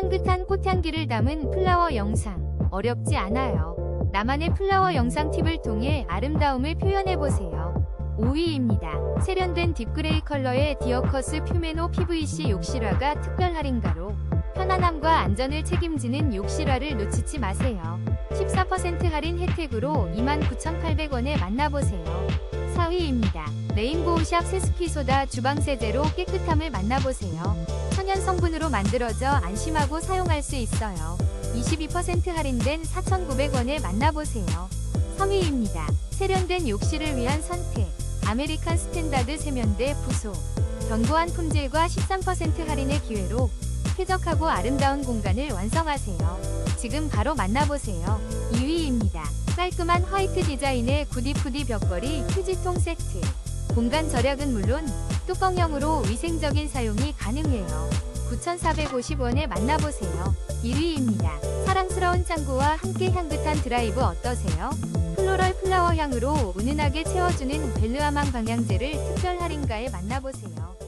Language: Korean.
향긋한 꽃향기를 담은 플라워 영상. 어렵지 않아요. 나만의 플라워 영상 팁을 통해 아름다움을 표현해보세요. 5위입니다. 세련된 딥그레이 컬러의 디어커스 퓨메노 PVC 욕실화가 특별 할인가로 편안함과 안전을 책임지는 욕실화를 놓치지 마세요. 14% 할인 혜택으로 29,800원에 만나보세요. 4위입니다. 레인보우샵 세스키소다 주방세제로 깨끗함을 만나보세요. 천연 성분으로 만들어져 안심하고 사용할 수 있어요. 22% 할인된 4,900원에 만나보세요. 3위입니다. 세련된 욕실을 위한 선택. 아메리칸 스탠다드 세면대 부소. 견고한 품질과 13% 할인의 기회로 쾌적하고 아름다운 공간을 완성하세요. 지금 바로 만나보세요. 2위입니다. 깔끔한 화이트 디자인의 구디푸디 벽걸이 휴지통 세트. 공간 절약은 물론 뚜껑형으로 위생적인 사용이 가능해요. 9,450원에 만나보세요. 1위입니다. 사랑스러운 창고와 함께 향긋한 드라이브 어떠세요? 플로럴 플라워 향으로 은은하게 채워주는 벨르아망 방향제를 특별 할인가에 만나보세요.